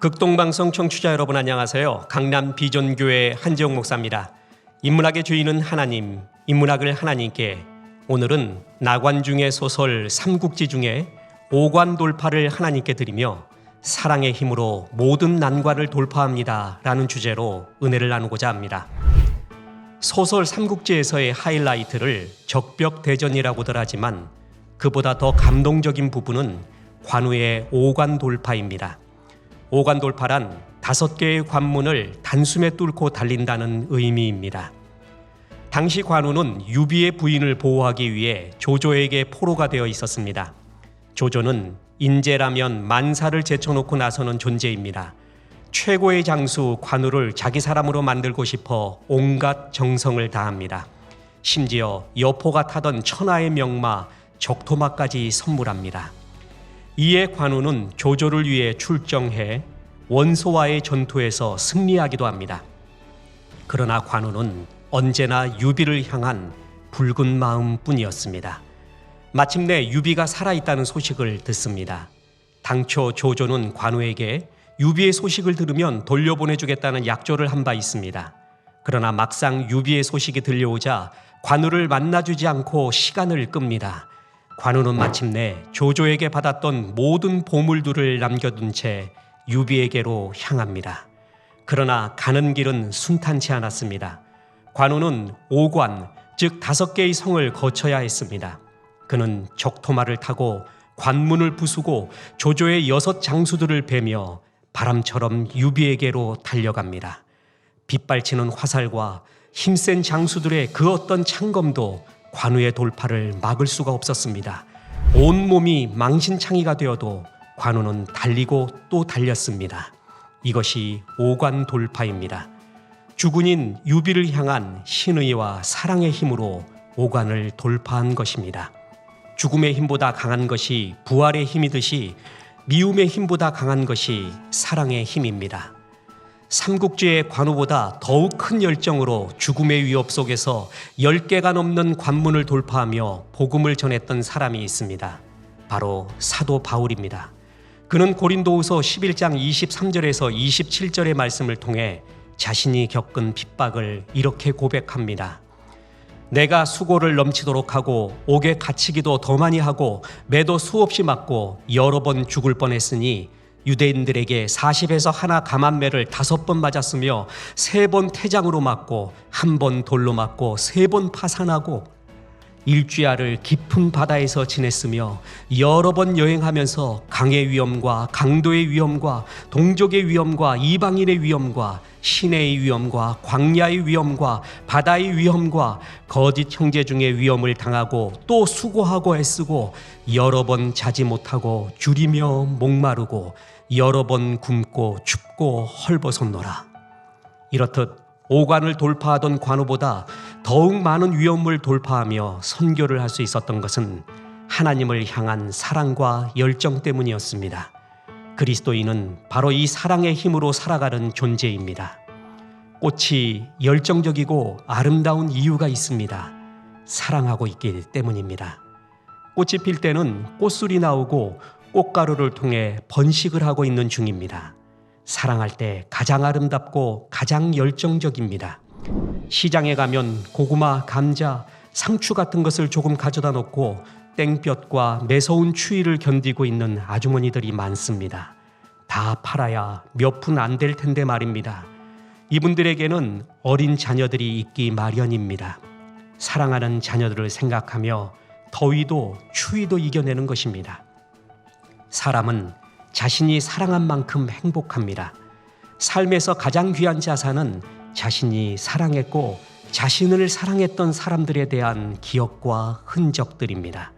극동방송 청취자 여러분 안녕하세요. 강남 비전교회 한지영 목사입니다. 인문학의 주인은 하나님, 인문학을 하나님께 오늘은 나관중의 소설 삼국지 중에 오관 돌파를 하나님께 드리며 사랑의 힘으로 모든 난관을 돌파합니다. 라는 주제로 은혜를 나누고자 합니다. 소설 삼국지에서의 하이라이트를 적벽 대전이라고들 하지만 그보다 더 감동적인 부분은 관우의 오관 돌파입니다. 오관 돌파란 다섯 개의 관문을 단숨에 뚫고 달린다는 의미입니다. 당시 관우는 유비의 부인을 보호하기 위해 조조에게 포로가 되어 있었습니다. 조조는 인재라면 만사를 제쳐놓고 나서는 존재입니다. 최고의 장수 관우를 자기 사람으로 만들고 싶어 온갖 정성을 다합니다. 심지어 여포가 타던 천하의 명마 적토마까지 선물합니다. 이에 관우는 조조를 위해 출정해 원소와의 전투에서 승리하기도 합니다. 그러나 관우는 언제나 유비를 향한 붉은 마음뿐이었습니다. 마침내 유비가 살아있다는 소식을 듣습니다. 당초 조조는 관우에게 유비의 소식을 들으면 돌려보내주겠다는 약조를 한 바 있습니다. 그러나 막상 유비의 소식이 들려오자 관우를 만나주지 않고 시간을 끕니다. 관우는 마침내 조조에게 받았던 모든 보물들을 남겨둔 채 유비에게로 향합니다. 그러나 가는 길은 순탄치 않았습니다. 관우는 오관, 즉 다섯 개의 성을 거쳐야 했습니다. 그는 적토마를 타고 관문을 부수고 조조의 여섯 장수들을 베며 바람처럼 유비에게로 달려갑니다. 빗발치는 화살과 힘센 장수들의 그 어떤 창검도 관우의 돌파를 막을 수가 없었습니다. 온 몸이 망신창이가 되어도 관우는 달리고 또 달렸습니다. 이것이 오관 돌파입니다. 주군인 유비를 향한 신의와 사랑의 힘으로 오관을 돌파한 것입니다. 죽음의 힘보다 강한 것이 부활의 힘이듯이 미움의 힘보다 강한 것이 사랑의 힘입니다. 삼국지의 관우보다 더욱 큰 열정으로 죽음의 위협 속에서 10개가 넘는 관문을 돌파하며 복음을 전했던 사람이 있습니다. 바로 사도 바울입니다. 그는 고린도후서 11장 23절에서 27절의 말씀을 통해 자신이 겪은 핍박을 이렇게 고백합니다. 내가 수고를 넘치도록 하고 옥에 갇히기도 더 많이 하고 매도 수없이 맞고 여러 번 죽을 뻔했으니 유대인들에게 40에서 하나 감한매를 다섯 번 맞았으며 세 번 태장으로 맞고 한 번 돌로 맞고 세 번 파산하고 일주야를 깊은 바다에서 지냈으며 여러 번 여행하면서 강의 위험과 강도의 위험과 동족의 위험과 이방인의 위험과 시내의 위험과 광야의 위험과 바다의 위험과 거짓 형제 중의 위험을 당하고 또 수고하고 애쓰고 여러 번 자지 못하고 줄이며 목마르고 여러 번 굶고 춥고 헐벗었노라. 이렇듯 오관을 돌파하던 관우보다 더욱 많은 위험을 돌파하며 선교를 할 수 있었던 것은 하나님을 향한 사랑과 열정 때문이었습니다. 그리스도인은 바로 이 사랑의 힘으로 살아가는 존재입니다. 꽃이 열정적이고 아름다운 이유가 있습니다. 사랑하고 있기 때문입니다. 꽃이 필 때는 꽃술이 나오고 꽃가루를 통해 번식을 하고 있는 중입니다. 사랑할 때 가장 아름답고 가장 열정적입니다. 시장에 가면 고구마, 감자, 상추 같은 것을 조금 가져다 놓고 땡볕과 매서운 추위를 견디고 있는 아주머니들이 많습니다. 다 팔아야 몇 푼 안 될 텐데 말입니다. 이분들에게는 어린 자녀들이 있기 마련입니다. 사랑하는 자녀들을 생각하며 더위도 추위도 이겨내는 것입니다. 사람은 자신이 사랑한 만큼 행복합니다. 삶에서 가장 귀한 자산은 자신이 사랑했고 자신을 사랑했던 사람들에 대한 기억과 흔적들입니다.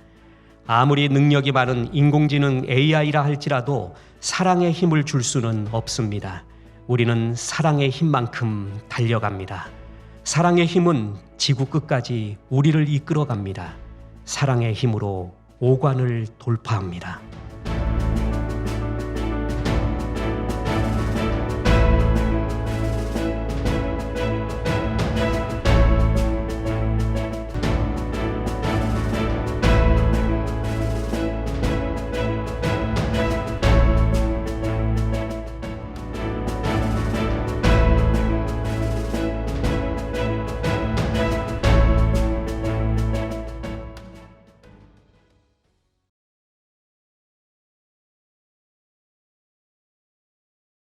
아무리 능력이 많은 인공지능 AI라 할지라도 사랑의 힘을 줄 수는 없습니다. 우리는 사랑의 힘만큼 달려갑니다. 사랑의 힘은 지구 끝까지 우리를 이끌어 갑니다. 사랑의 힘으로 오관을 돌파합니다.